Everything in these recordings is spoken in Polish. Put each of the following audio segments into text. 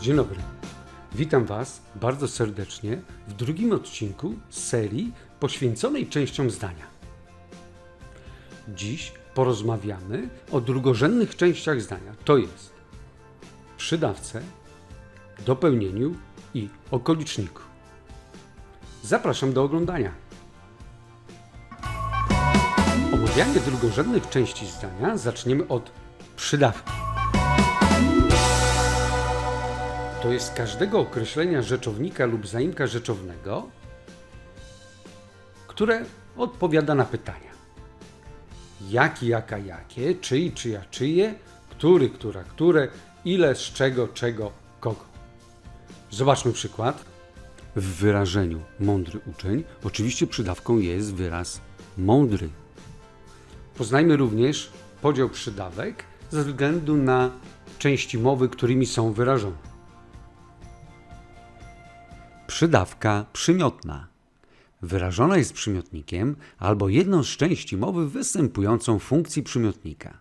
Dzień dobry. Witam Was bardzo serdecznie w drugim odcinku serii poświęconej częściom zdania. Dziś porozmawiamy o drugorzędnych częściach zdania. To jest przydawce, dopełnieniu i okoliczniku. Zapraszam do oglądania. Omawianie drugorzędnych części zdania zaczniemy od przydawki. To jest każdego określenia rzeczownika lub zaimka rzeczownego, które odpowiada na pytania. Jaki, jaka, jakie, czyj, czyja, czyje, który, która, które, ile, z czego, czego, kogo. Zobaczmy przykład. W wyrażeniu mądry uczeń oczywiście przydawką jest wyraz mądry. Poznajmy również podział przydawek ze względu na części mowy, którymi są wyrażone. Przydawka przymiotna. Wyrażona jest przymiotnikiem albo jedną z części mowy występującą w funkcji przymiotnika.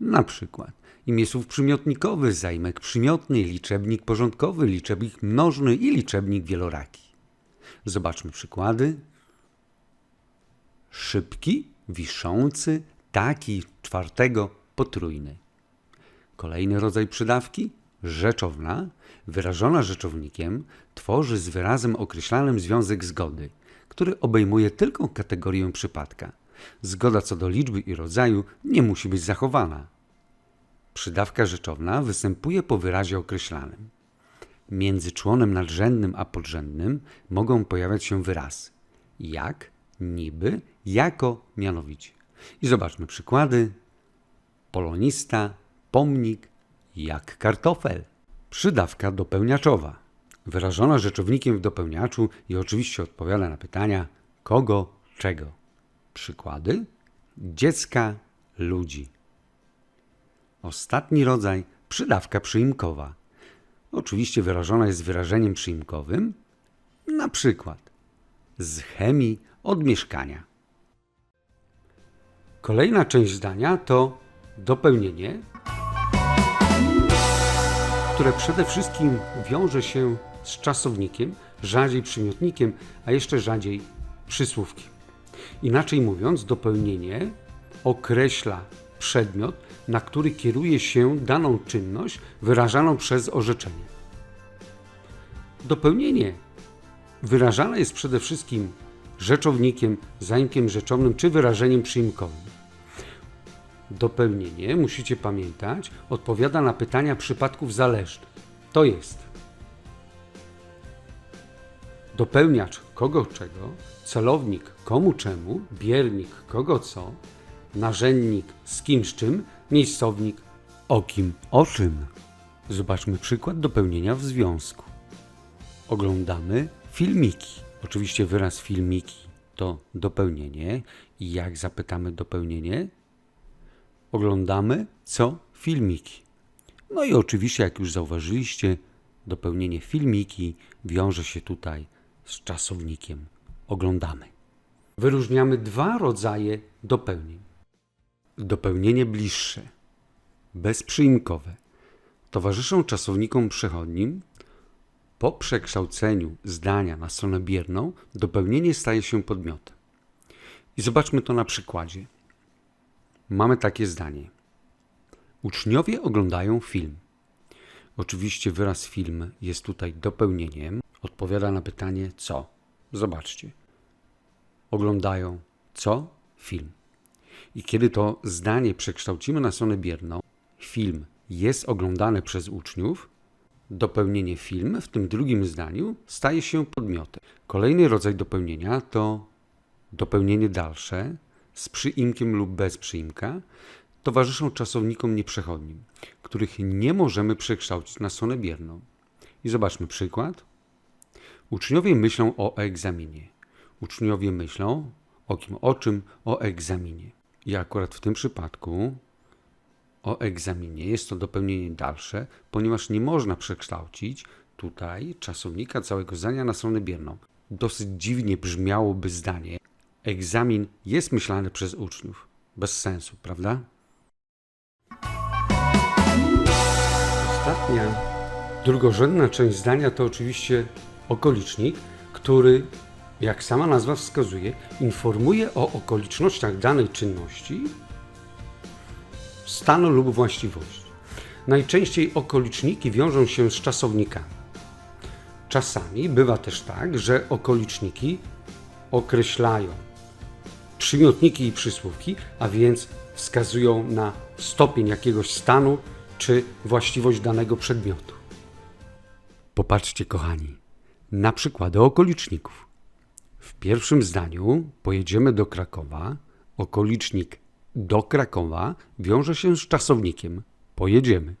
Na przykład imię słów przymiotnikowy, zaimek przymiotny, liczebnik porządkowy, liczebnik mnożny i liczebnik wieloraki. Zobaczmy przykłady. Szybki, wiszący, taki, czwartego, potrójny. Kolejny rodzaj przydawki, rzeczowna, wyrażona rzeczownikiem, tworzy z wyrazem określanym związek zgody, który obejmuje tylko kategorię przypadka. Zgoda co do liczby i rodzaju nie musi być zachowana. Przydawka rzeczowna występuje po wyrazie określanym. Między członem nadrzędnym a podrzędnym mogą pojawiać się wyrazy jak, niby, jako, mianowicie. I zobaczmy przykłady. Polonista, pomnik, jak kartofel. Przydawka dopełniaczowa. Wyrażona rzeczownikiem w dopełniaczu i oczywiście odpowiada na pytania kogo, czego. Przykłady: dziecka, ludzi. Ostatni rodzaj przydawka przyimkowa. Oczywiście wyrażona jest wyrażeniem przyimkowym, na przykład z chemii od mieszkania. Kolejna część zdania to dopełnienie, które przede wszystkim wiąże się z czasownikiem, rzadziej przymiotnikiem, a jeszcze rzadziej przysłówkiem. Inaczej mówiąc, dopełnienie określa przedmiot, na który kieruje się daną czynność wyrażaną przez orzeczenie. Dopełnienie wyrażane jest przede wszystkim rzeczownikiem, zaimkiem rzeczownym czy wyrażeniem przyimkowym. Dopełnienie, musicie pamiętać, odpowiada na pytania przypadków zależnych. To jest dopełniacz kogo czego, celownik komu czemu, biernik kogo co, narzędnik z kim z czym, miejscownik o kim o czym. Zobaczmy przykład dopełnienia w związku. Oglądamy filmiki. Oczywiście wyraz filmiki to dopełnienie i jak zapytamy dopełnienie, oglądamy co filmiki. No i oczywiście, jak już zauważyliście, dopełnienie filmiki wiąże się tutaj z czasownikiem oglądamy. Wyróżniamy dwa rodzaje dopełnień. Dopełnienie bliższe, bezprzyimkowe, towarzyszą czasownikom przechodnim. Po przekształceniu zdania na stronę bierną, dopełnienie staje się podmiotem. I zobaczmy to na przykładzie mamy takie zdanie. Uczniowie oglądają film. Oczywiście wyraz film jest tutaj dopełnieniem. Odpowiada na pytanie co. Zobaczcie. Oglądają co? Film. I kiedy to zdanie przekształcimy na stronę bierną, film jest oglądany przez uczniów, dopełnienie film w tym drugim zdaniu staje się podmiotem. Kolejny rodzaj dopełnienia to dopełnienie dalsze, z przyimkiem lub bez przyimka towarzyszą czasownikom nieprzechodnim, których nie możemy przekształcić na stronę bierną. I zobaczmy przykład. Uczniowie myślą o egzaminie. Uczniowie myślą o kim, o czym, o egzaminie. I akurat w tym przypadku o egzaminie jest to dopełnienie dalsze, ponieważ nie można przekształcić tutaj czasownika całego zdania na stronę bierną. Dosyć dziwnie brzmiałoby zdanie, egzamin jest myślany przez uczniów. Bez sensu, prawda? Ostatnia Drugorzędna część zdania to oczywiście okolicznik, który, jak sama nazwa wskazuje, informuje o okolicznościach danej czynności, stanu lub właściwości. Najczęściej okoliczniki wiążą się z czasownikami. Czasami bywa też tak, że okoliczniki określają przymiotniki i przysłówki, a więc wskazują na stopień jakiegoś stanu czy właściwość danego przedmiotu. Popatrzcie, kochani, na przykłady okoliczników. W pierwszym zdaniu pojedziemy do Krakowa. Okolicznik do Krakowa wiąże się z czasownikiem pojedziemy.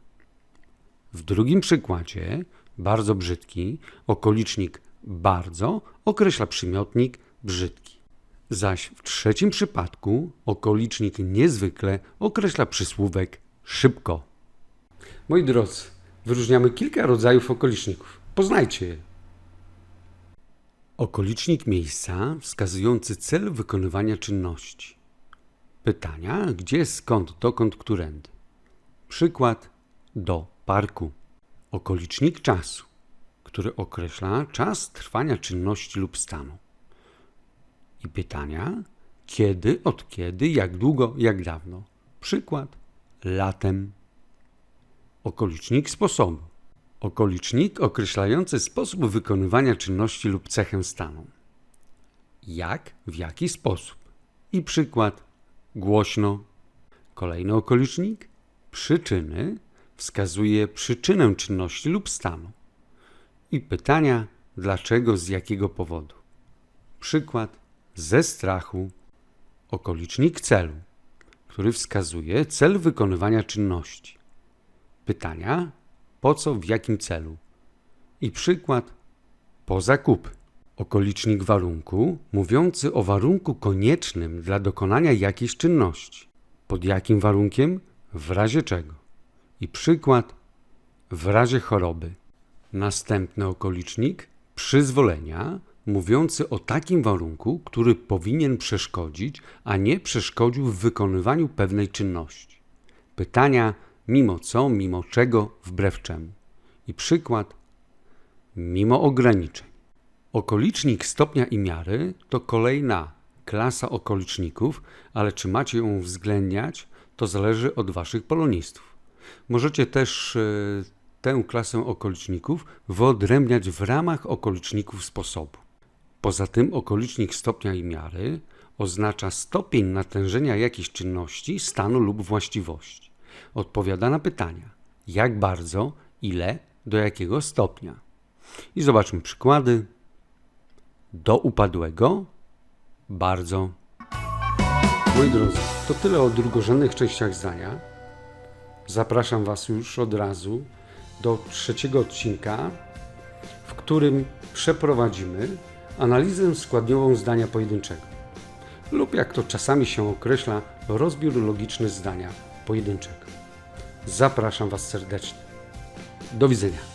W drugim przykładzie, bardzo brzydki, okolicznik bardzo określa przymiotnik brzydki. Zaś w trzecim przypadku okolicznik niezwykle określa przysłówek szybko. Moi drodzy, wyróżniamy kilka rodzajów okoliczników. Poznajcie je. Okolicznik miejsca wskazujący cel wykonywania czynności. Pytania gdzie, skąd, dokąd, którędy. Przykład do parku. Okolicznik czasu, który określa czas trwania czynności lub stanu. I pytania kiedy, od kiedy, jak długo, jak dawno. Przykład latem. Okolicznik sposobu. Okolicznik określający sposób wykonywania czynności lub cechę stanu. Jak, w jaki sposób. I przykład głośno. Kolejny okolicznik przyczyny wskazuje przyczynę czynności lub stanu. I pytania dlaczego, z jakiego powodu. Przykład ze strachu. Okolicznik celu, który wskazuje cel wykonywania czynności. Pytania po co, w jakim celu. I przykład po zakupy. Okolicznik warunku mówiący o warunku koniecznym dla dokonania jakiejś czynności. Pod jakim warunkiem? W razie czego. I przykład w razie choroby. Następny okolicznik przyzwolenia mówiący o takim warunku, który powinien przeszkodzić, a nie przeszkodził w wykonywaniu pewnej czynności. Pytania mimo co, mimo czego, wbrew czemu. I przykład mimo ograniczeń. Okolicznik stopnia i miary to kolejna klasa okoliczników, ale czy macie ją uwzględniać, to zależy od waszych polonistów. Możecie też e, tę klasę okoliczników wyodrębniać w ramach okoliczników sposobu. Poza tym okolicznik stopnia i miary oznacza stopień natężenia jakiejś czynności, stanu lub właściwości. Odpowiada na pytania: jak bardzo, ile, do jakiego stopnia. I zobaczmy przykłady. Do upadłego bardzo. Moi drodzy, to tyle o drugorzędnych częściach zdania. Zapraszam Was już od razu do trzeciego odcinka, w którym przeprowadzimy analizę składniową zdania pojedynczego, lub jak to czasami się określa, rozbiór logiczny zdania pojedynczego. Zapraszam Was serdecznie. Do widzenia.